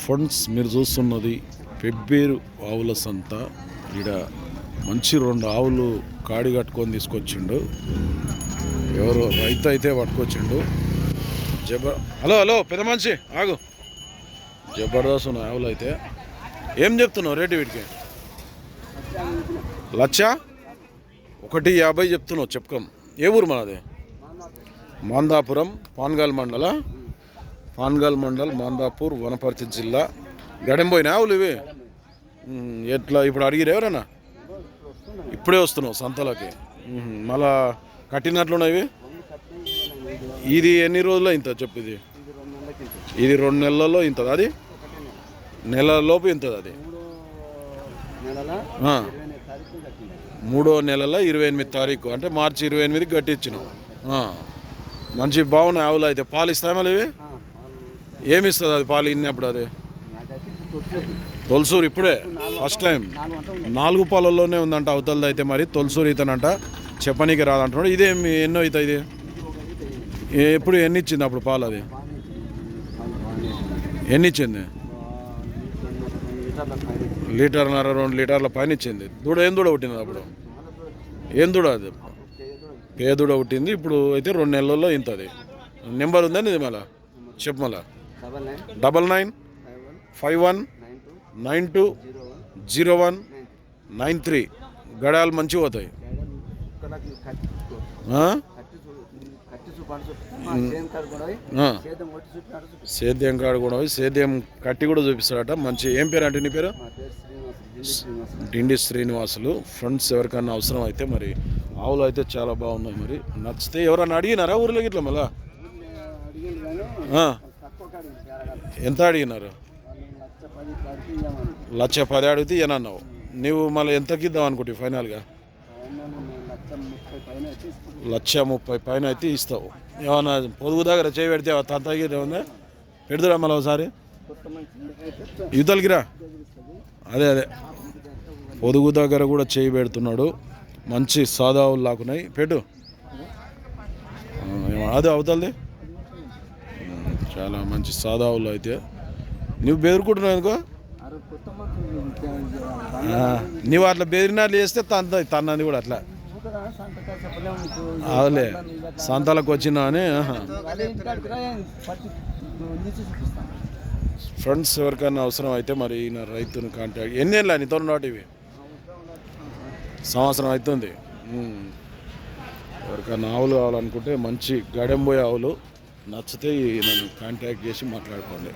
Funds మీరు చూస్తున్నది పెబ్బేరు ఆవుల సంత. ఈడ మంచి రెండు ఆవులు కాడి కట్టుకొని తీసుకొచ్చిండు. ఎవరు రైతు అయితే పట్టుకొచ్చిండు. జబ హలో హలో పెద్ద మనిషి ఆగు. జబర్దస్త్ ఉన్న ఆవులు అయితే. ఏం చెప్తున్నావు రేటు వీటికి లక్ష? ఒకటి యాభై చెప్తున్నావు చెప్పుకోం. ఏ ఊరు మనది? మాందాపురం పాన్గాల్ మండల? పాన్గాల్ మండల్ మాందాపూర్ వనపర్తి జిల్లా. గడెంపోయినా ఆవులు ఇవి? ఎట్లా ఇప్పుడు అడిగిరు ఎవరైనా ఇప్పుడే వస్తున్నావు సంతలోకి. మళ్ళా కట్టినట్లున్నాయి ఇవి? ఇది ఎన్ని రోజుల్లో ఇంత చెప్పు ఇది? ఇది రెండు నెలల్లో ఇంత అది? నెల లోపు ఇంత అది? మూడో నెలలో ఇరవై ఎనిమిది తారీఖు అంటే మార్చి ఇరవై ఎనిమిదికి కట్టించినాం మంచి బాగున్నాయి ఆవులు అయితే. పాలు ఇస్తాయి మళ్ళీ ఇవి? ఏమి ఇస్తుంది అది పాలు ఇన్నప్పుడు అది? తొలసూరు ఇప్పుడే ఫస్ట్ టైం నాలుగు పాలల్లోనే ఉందంట అవతలది అయితే మరి తొలసూరు ఇతనంట చెప్పనీకి రాదంటున్నాడు. ఇదేమి ఎన్నో అవుతాయి ఇది? ఎప్పుడు ఎన్ని ఇచ్చింది అప్పుడు పాలు అది? ఎన్ని ఇచ్చింది లీటర్న్నర రెండు లీటర్ల పైన ఇచ్చింది దూడ ఏం దూడ పుట్టింది అప్పుడు? ఏం దూడ అది? పేదూడ పుట్టింది ఇప్పుడు అయితే రెండు నెలల్లో ఇంతది. నెంబర్ ఉందని ఇది మళ్ళా? చెప్పు మళ్ళా. Double nine five one nine two zero one nine three గడాలు మంచిగా పోతాయి. సేద్యం కాడ కూడా పోయి సేద్యం కట్టి కూడా చూపిస్తాడట. మంచి ఏం పేరు అంటే నీ పేరు? డిండి శ్రీనివాసులు. ఫ్రెండ్స్ ఎవరికన్నా అవసరం అయితే మరి ఆవులు అయితే చాలా బాగున్నాయి మరి. నచ్చితే ఎవరన్నా అడిగినారా ఊర్లో గిట్ల మళ్ళా? ఎంత అడిగినారు? లక్ష పది అడిగితే ఇయనన్నావు నువ్వు మళ్ళీ ఎంతకి ఇద్దాం అనుకుంటావు ఫైనల్గా? లక్ష ముప్పై పైన అయితే ఇస్తావు. ఏమన్నా పొదుగు దగ్గర చేయి పెడితే తంతకి ఏమన్నా పెడుతురా మళ్ళీ ఒకసారి. కొత్త అదే అదే. పొదుగు దగ్గర కూడా చేయి పెడుతున్నాడు. మంచి సాదావులు లాకున్నాయి పెట్టు అదే అవుతుంది చాలా మంచి సాదావులు అయితే. నువ్వు బెదురుకుంటున్నావు ఎందుకో? నువ్వు అట్లా బెదిరినాట్లు చేస్తే తన తన్నది కూడా అట్లా. అవులే సంతలకు వచ్చినా అని ఫ్రెండ్స్ ఎవరికైనా అవసరం అయితే మరి ఈయన రైతుని కాంటాక్ట్ ఎన్ని ఏళ్ళ నీతో నాటి ఇవి సంవత్సరం అవుతుంది. ఎవరికైనా ఆవులు కావాలనుకుంటే మంచి గడెంబోయే ఆవులు. నచ్చితే నన్ను కాంటాక్ట్ చేసి మాట్లాడుకోండి.